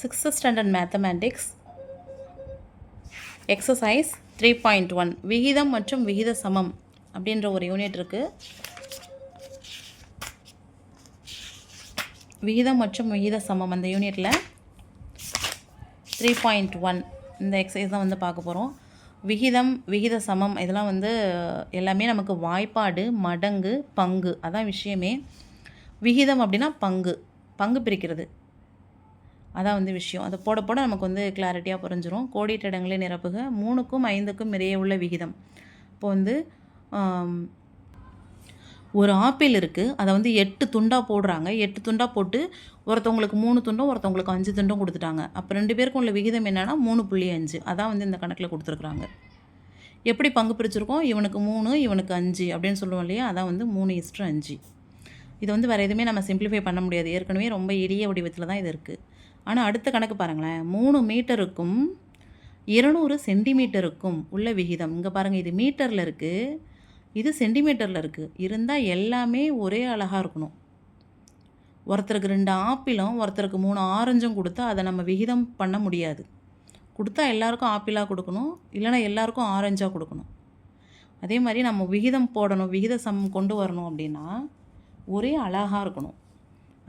Sixth standard mathematics. Exercise three point one விகிதம் மற்றும் விகித சமம் அப்படின்ற ஒரு யூனிட் இருக்குது விகிதம் மற்றும் விகித சமம் அந்த யூனிட்டில் த்ரீ பாயிண்ட் ஒன் இந்த எக்ஸசைஸ் தான் வந்து பார்க்க போகிறோம் விகிதம் விகித சமம் இதெல்லாம் வந்து எல்லாமே நமக்கு வாய்ப்பாடு மடங்கு பங்கு அதான் விஷயமே. விகிதம் அப்படின்னா பங்கு பங்கு பிரிக்கிறது. அதான் வந்து விஷயம். அதை போட போட நமக்கு வந்து கிளாரிட்டியாக புரிஞ்சிடும் கோடிட்ட இடங்களே நிரப்புக. மூணுக்கும் ஐந்துக்கும் இடையே உள்ள விகிதம். இப்போ வந்து ஒரு ஆப்பிள் இருக்குது அதை வந்து எட்டு துண்டாக போடுறாங்க. எட்டு துண்டாக போட்டு ஒருத்தவங்களுக்கு மூணு துண்டும் ஒருத்தவங்களுக்கு அஞ்சு துண்டும் கொடுத்துட்டாங்க. அப்போ ரெண்டு பேருக்கும் உள்ள விகிதம் என்னென்னா மூணு புள்ளி அஞ்சு. அதான் வந்து இந்த கணக்கில் கொடுத்துருக்குறாங்க. எப்படி பங்கு பிரிச்சிருக்கோம்? இவனுக்கு மூணு இவனுக்கு அஞ்சு அப்படின்னு சொல்லுவோம் இல்லையா? அதான் வந்து மூணு இஸ்ட்ரு அஞ்சு. இது வந்து வேறு எதுவுமே நம்ம சிம்பிளிஃபை பண்ண முடியாது. ஏற்கனவே ரொம்ப எளிய வடிவத்தில் தான் இது இருக்குது ஆனால் அடுத்த கணக்கு பாருங்களேன். மூணு மீட்டருக்கும் இருநூறு சென்டிமீட்டருக்கும் உள்ள விகிதம். இங்கே பாருங்கள் இது மீட்டரில் இருக்குது இது சென்டிமீட்டரில் இருக்குது இருந்தால் எல்லாமே ஒரே அழகாக இருக்கணும். ஒருத்தருக்கு ரெண்டு ஆப்பிளும் ஒருத்தருக்கு மூணு ஆரஞ்சும் கொடுத்தா அதை நம்ம விகிதம் பண்ண முடியாது. கொடுத்தா எல்லாருக்கும் ஆப்பிளாக கொடுக்கணும். இல்லைன்னா எல்லாருக்கும் ஆரஞ்சாக கொடுக்கணும். அதே மாதிரி நம்ம விகிதம் போடணும் விகித சம் கொண்டு வரணும் அப்படின்னா ஒரே அழகாக இருக்கணும்.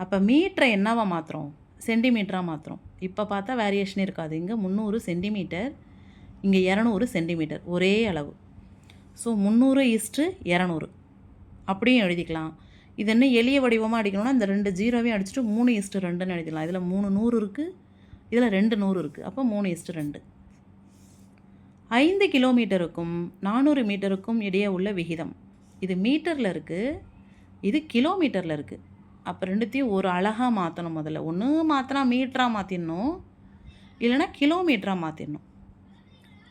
அப்போ மீட்டரை என்னவா மாற்றுறோம் சென்டிமீட்டராக மாற்றுறோம் இப்போ பார்த்தா வேரியேஷன் இருக்காது. இங்கே முந்நூறு சென்டிமீட்டர் இங்கே இரநூறு சென்டிமீட்டர் ஒரே அளவு. ஸோ முந்நூறு இஸ்ட்டு இரநூறு. அப்படியும் எழுதிக்கலாம். இது என்ன எளிய வடிவமாக அடிக்கணும்னா இந்த ரெண்டு ஜீரோவையும் அடிச்சுட்டு மூணு இஸ்ட்டு ரெண்டுன்னு எழுதிக்கலாம் இதில் மூணு நூறு இருக்குது இதில் ரெண்டு நூறு இருக்குது அப்போ மூணு இஸ்ட்டு ரெண்டு. ஐந்து கிலோமீட்டருக்கும் நானூறு மீட்டருக்கும் இடையே உள்ள விகிதம். இது மீட்டரில் இருக்குது இது கிலோமீட்டரில் இருக்குது அப்போ ரெண்டுத்தையும் ஒரு அழகாக மாற்றணும் முதல்ல. ஒன்று மாற்றினா மீட்டராக மாற்றிடணும் இல்லைன்னா கிலோமீட்டராக மாற்றிடணும்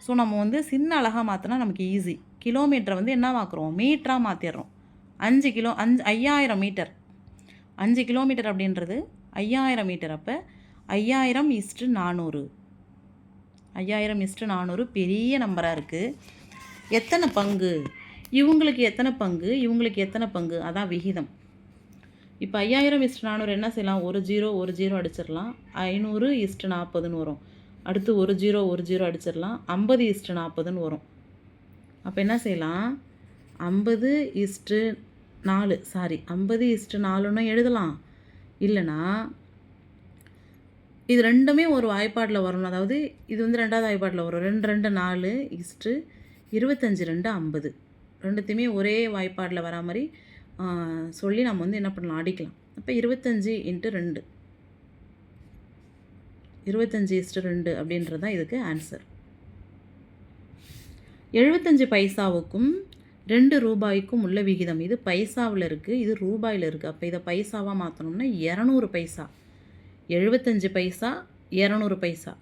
ஸோ நம்ம வந்து சின்ன அழகாக மாற்றினா நமக்கு ஈஸி கிலோமீட்டரை வந்து என்ன மாற்றுறோம் மீட்டராக மாற்றிடுறோம் அஞ்சு கிலோ அஞ்சு ஐயாயிரம் மீட்டர் அஞ்சு கிலோமீட்டர் அப்படின்றது ஐயாயிரம் மீட்டர் அப்போ ஐயாயிரம் இஸ்ட்டு நானூறு. ஐயாயிரம் இஸ்ட்டு நானூறு பெரிய நம்பராக இருக்குது எத்தனை பங்கு? இவங்களுக்கு எத்தனை பங்கு? இவங்களுக்கு எத்தனை பங்கு? அதான் விகிதம். இப்போ ஐயாயிரம் இஸ்ட் நானூறு என்ன செய்யலாம்? ஒரு ஜீரோ ஒரு ஜீரோ அடிச்சிடலாம். ஐநூறு இஸ்ட்டு நாற்பதுன்னு வரும். அடுத்து ஒரு ஜீரோ ஒரு ஜீரோ அடிச்சிடலாம். ஐம்பது இஸ்ட்டு நாற்பதுன்னு வரும். அப்போ என்ன செய்யலாம்? ஐம்பது இஸ்ட்டு நாலு சாரி ஐம்பது இஸ்ட்டு நாலுன்னு எழுதலாம். இல்லைனா இது ரெண்டுமே ஒரு வாய்ப்பாட்டில் வரணும். அதாவது இது வந்து ரெண்டாவது வாய்ப்பாட்டில் வரும். ரெண்டு ரெண்டு நாலு இஸ்ட்டு இருபத்தஞ்சி ரெண்டு ஐம்பது. ரெண்டுத்தையுமே ஒரே வாய்ப்பாட்டில் வரா மாதிரி சொல்லி நம்ம வந்து என்ன பண்ணலாம்? அடிக்கலாம். அப்போ இருபத்தஞ்சி இன்ட்டு ரெண்டு. இருபத்தஞ்சி இஸ்ட்டு ரெண்டு அப்படின்றது தான் இதுக்கு ஆன்சர் எழுபத்தஞ்சு பைசாவுக்கும் ரெண்டு ரூபாய்க்கும் உள்ள விகிதம். இது பைசாவில் இருக்குது இது ரூபாயில் இருக்குது அப்போ இதை பைசாவாக மாற்றணும்னா இரநூறு பைசா. எழுபத்தஞ்சு பைசா இரநூறு பைசா.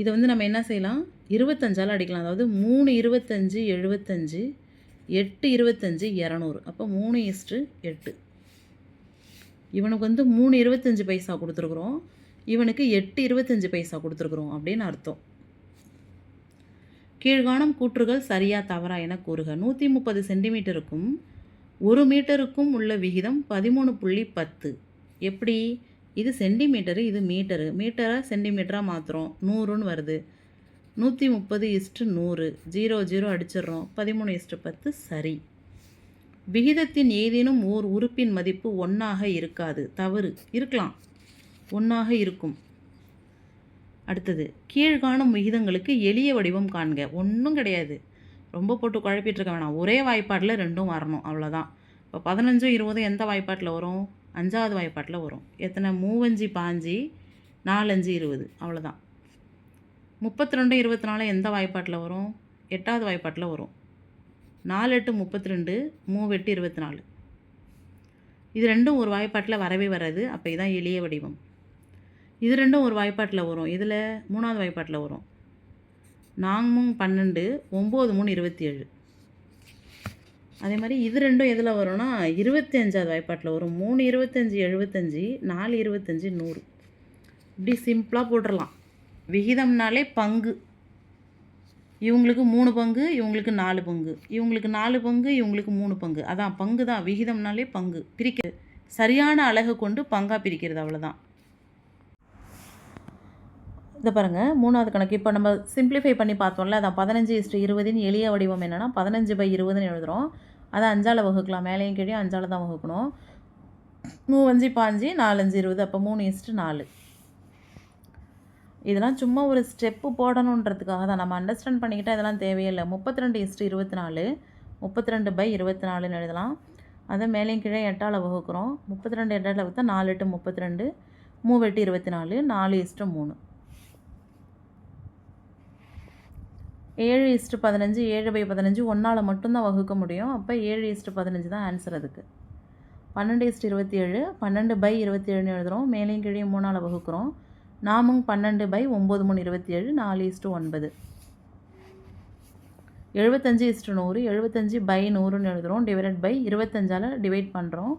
இதை வந்து நம்ம என்ன செய்யலாம்? இருபத்தஞ்சால் அடிக்கலாம். அதாவது மூணு இருபத்தஞ்சு எழுபத்தஞ்சு எட்டு இருபத்தஞ்சி இரநூறு. அப்போ மூணு இஸ்ட்டு எட்டு. இவனுக்கு வந்து மூணு இருபத்தஞ்சி பைசா கொடுத்துருக்குறோம். இவனுக்கு எட்டு இருபத்தஞ்சி பைசா கொடுத்துருக்குறோம் அப்படின்னு அர்த்தம். கீழ்காணும் கூற்றுகள் சரியா தவறா என கூறுக. நூற்றி முப்பது சென்டிமீட்டருக்கும் ஒரு மீட்டருக்கும் உள்ள விகிதம் பதிமூணு புள்ளி பத்து. எப்படி? இது சென்டிமீட்டரு இது மீட்டரு. மீட்டரை சென்டிமீட்டராக மாற்றுறோம் நூறுன்னு வருது. நூற்றி முப்பது இஸ்ட்டு நூறு. ஜீரோ ஜீரோ அடிச்சிடுறோம் பதிமூணு இஸ்ட்டு பத்து சரி. விகிதத்தின் ஏதேனும் ஓர் உறுப்பின் மதிப்பு ஒன்றாக இருக்காது. தவறு. இருக்கலாம். ஒன்றாக இருக்கும். அடுத்தது கீழ்காணும் விகிதங்களுக்கு எளிய வடிவம் காண்க. ஒன்றும் கிடையாது. ரொம்ப போட்டு குழப்பிட்டுருக்க வேணாம். ஒரே வாய்ப்பாட்டில் ரெண்டும் வரணும். அவ்வளோதான் இப்போ பதினஞ்சும் இருபதும் எந்த வாய்ப்பாட்டில் வரும்? அஞ்சாவது வாய்ப்பாட்டில் வரும். எத்தனை? மூவஞ்சு பாஞ்சு நாலஞ்சு இருபது. அவ்வளோதான் முப்பத்தி ரெண்டு இருபத்தி நாலு எந்த வாய்ப்பாட்டில் வரும்? எட்டாவது வாய்ப்பாட்டில் வரும். நாலு எட்டு முப்பத்தி ரெண்டு மூவெட்டு இருபத்தி நாலு இது ரெண்டும் ஒரு வாய்ப்பாட்டில் வரவே வராது. அப்போ இதான் எளிய வடிவம். இது ரெண்டும் ஒரு வாய்ப்பாட்டில் வரும். இதில் மூணாவது வாய்ப்பாட்டில் வரும். நான்கும் பன்னெண்டு ஒம்பது மூணு இருபத்தி ஏழு அதே மாதிரி இது ரெண்டும் எதில் வரும்னா இருபத்தி அஞ்சாவது வாய்ப்பாட்டில் வரும். மூணு இருபத்தஞ்சி எழுபத்தஞ்சி நாலு இருபத்தஞ்சி நூறு. இப்படி சிம்பிளாக போட்டுடலாம். விகிதம்னாலே பங்கு. இவங்களுக்கு மூணு பங்கு இவங்களுக்கு நாலு பங்கு. இவங்களுக்கு நாலு பங்கு இவங்களுக்கு மூணு பங்கு. அதான் பங்கு தான். விகிதம்னாலே பங்கு. பிரிக்கிறது சரியான அழகு கொண்டு பங்காக பிரிக்கிறது அவ்வளோதான் இதை பாருங்கள் மூணாவது கணக்கு. இப்போ நம்ம சிம்பிளிஃபை பண்ணி பார்த்தோம்ல அதான் பதினஞ்சு இஸ்ட்டு இருபதின் எளிய வடிவம் என்னென்னா பதினஞ்சு பை இருபதுன்னு எழுதுகிறோம் அதை அஞ்சால் வகுக்கலாம். மேலேயும் கீழே அஞ்சால் தான் வகுக்கணும். மூவஞ்சு பாஞ்சு நாலஞ்சு இருபது. அப்போ மூணு இஸ்ட்டு நாலு. இதெல்லாம் சும்மா ஒரு ஸ்டெப்பு போடணுன்றதுக்காக தான். நம்ம அண்டர்ஸ்டாண்ட் பண்ணிக்கிட்டால் இதெல்லாம் தேவையில்லை. முப்பத்தி ரெண்டு இஸ்ட்டு இருபத்தி நாலு முப்பத்தி ரெண்டு பை இருபத்தி நாலுன்னு எழுதலாம். அதை மேலேயும் கீழே எட்டால் வகுக்கிறோம். முப்பத்தி ரெண்டு எட்டால் வகுத்தா நாலு எட்டு முப்பத்தி ரெண்டு மூவெட்டு இருபத்தி நாலு நாலு இஸ்ட்டு மூணு. ஏழு இஸ்ட்டு பதினஞ்சு. ஏழு பை பதினஞ்சு ஒன்றால் மட்டும்தான் வகுக்க முடியும். அப்போ ஏழு இஸ்ட்டு பதினஞ்சு தான் ஆன்சர் அதுக்கு. பன்னெண்டு இஸ்ட்டு இருபத்தி ஏழு பன்னெண்டு பை இருபத்தி ஏழுன்னு எழுதுகிறோம் மேலேயும் கீழே மூணால் வகுக்கிறோம். நாமும் பன்னெண்டு பை ஒம்பது மூணு இருபத்தி ஏழு நாலு இஸ்ட்டு ஒன்பது. எழுபத்தஞ்சு இஸ்ட்டு நூறு எழுபத்தஞ்சு பை நூறுன்னு எழுதுகிறோம் டிவைடட் பை இருபத்தஞ்சால் டிவைட் பண்ணுறோம்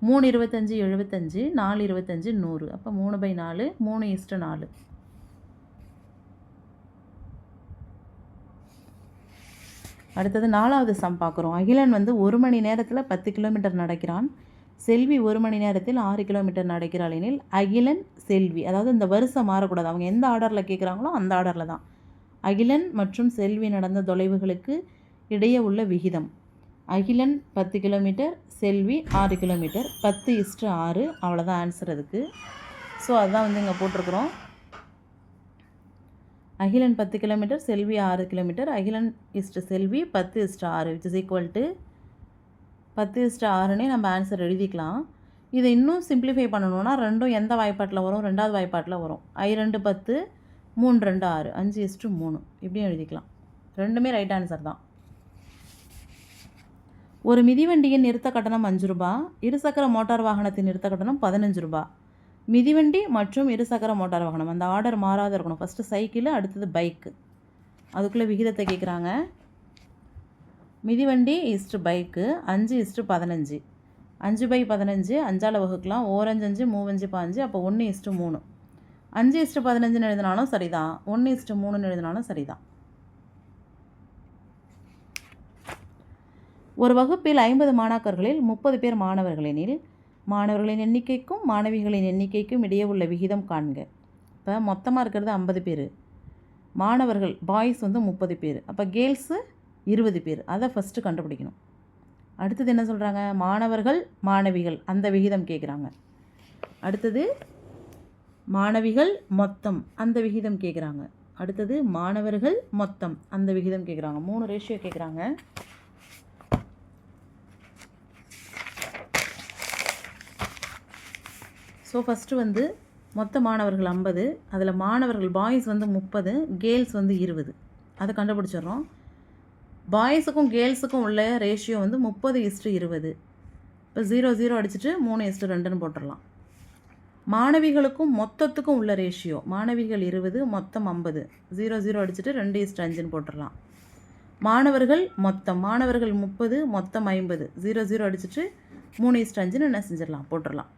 மூணு இருபத்தஞ்சி எழுபத்தஞ்சு நாலு இருபத்தஞ்சு நூறு. அப்போ மூணு பை நாலு மூணு இஸ்ட்டு நாலு. அடுத்தது நாலாவது சம் பார்க்குறோம் அகிலன் வந்து ஒரு மணி நேரத்தில் பத்து கிலோமீட்டர் நடக்கிறான். செல்வி ஒரு மணி நேரத்தில் ஆறு கிலோமீட்டர் நடக்கிறாள் எனில் அகிலன் செல்வி. அதாவது இந்த வரிசை மாறக்கூடாது. அவங்க எந்த ஆர்டரில் கேட்குறாங்களோ அந்த ஆர்டரில் தான். அகிலன் மற்றும் செல்வி நடந்த தொலைவுகளுக்கு இடையே உள்ள விகிதம். அகிலன் பத்து கிலோமீட்டர் செல்வி ஆறு கிலோமீட்டர் பத்து இஸ்ட்டு ஆறு அவ்வளோதான் ஆன்சர் அதுக்கு. ஸோ அதுதான் வந்து இங்கே போட்டிருக்குறோம். அகிலன் பத்து கிலோமீட்டர் செல்வி ஆறு கிலோமீட்டர் அகிலன் இஸ்ட் செல்வி பத்து இஸ்ட் ஆறு விச் இஸ் ஈக்குவல் டு பத்து இஸ்ட் ஆறுனே நம்ம ஆன்சர் எழுதிக்கலாம். இதை இன்னும் சிம்பிளிஃபை பண்ணணும்னா ரெண்டும் எந்த வாய்ப்பாட்டில் வரும்? ரெண்டாவது வாய்ப்பாட்டில் வரும். ஐ ரெண்டு பத்து மூணு ரெண்டு ஆறு அஞ்சு இஸ்ட்டு மூணு. இப்படியும் எழுதிக்கலாம். ரெண்டுமே ரைட் ஆன்சர் தான். ஒரு மிதிவண்டியின் நிறுத்த கட்டணம் அஞ்சு ரூபா இருசக்கர மோட்டார் வாகனத்தின் நிறுத்த கட்டணம் பதினஞ்சு ரூபா. மிதிவண்டி மற்றும் இருசக்கர மோட்டார் வாகனம். அந்த ஆர்டர் மாறாத இருக்கணும். ஃபஸ்ட்டு சைக்கிள் அடுத்தது பைக்கு அதுக்குள்ளே விகிதத்தை கேட்குறாங்க மிதிவண்டி இஸ்ட்டு பைக்கு அஞ்சு இஸ்ட்டு பதினஞ்சு. அஞ்சு பை பதினஞ்சு அஞ்சால் வகுக்கலாம். ஓரஞ்சு அஞ்சு மூவஞ்சு பாஞ்சு அப்போ ஒன்று இஸ்ட்டு மூணு. அஞ்சு இஸ்ட்டு பதினஞ்சுன்னு எழுதினாலும் சரிதான். ஒன்று இஸ்ட்டு மூணுன்னு எழுதினாலும் சரிதான். ஒரு வகுப்பில் ஐம்பது மாணாக்கர்களில் முப்பது பேர் மாணவர்களெனில் மாணவர்களின் எண்ணிக்கைக்கும் மாணவிகளின் எண்ணிக்கைக்கும் இடையே உள்ள விகிதம் காண்க. இப்போ மொத்தமாக இருக்கிறது ஐம்பது பேர். மாணவர்கள் பாய்ஸ் வந்து முப்பது பேர். அப்போ கேர்ள்ஸு இருபது பேர். அதை ஃபஸ்ட்டு கண்டுபிடிக்கணும். அடுத்தது என்ன சொல்கிறாங்க மாணவர்கள் மாணவிகள். அந்த விகிதம் கேட்குறாங்க அடுத்தது மாணவிகள் மொத்தம். அந்த விகிதம் கேட்குறாங்க அடுத்தது மாணவர்கள் மொத்தம். அந்த விகிதம் கேட்குறாங்க மூணு ரேஷியோ கேட்குறாங்க ஸோ ஃபஸ்ட்டு வந்து மொத்த மாணவர்கள் ஐம்பது. அதில் மாணவர்கள் பாய்ஸ் வந்து முப்பது கேர்ள்ஸ் வந்து இருபது. அதை கண்டுபிடிச்சிடுறோம். பாய்ஸுக்கும் கேர்ள்ஸுக்கும் உள்ள ரேஷியோ வந்து முப்பது இஸ்ட்டு இருபது. இப்போ ஜீரோ ஜீரோ அடிச்சுட்டு மூணு இஸ்ட்டு ரெண்டுன்னு போட்டுடலாம். மாணவிகளுக்கும் மொத்தத்துக்கும் உள்ள ரேஷியோ மாணவிகள் இருபது மொத்தம் ஐம்பது. ஜீரோ ஜீரோ அடிச்சுட்டு ரெண்டு இஸ்ட் அஞ்சுன்னு போட்டுடலாம். மாணவர்கள் மொத்தம் மாணவர்கள் முப்பது மொத்தம் ஐம்பது. ஜீரோ ஜீரோ அடிச்சுட்டு மூணு இஸ்ட் அஞ்சுன்னு என்ன செஞ்சிடலாம்? போட்டுடலாம்.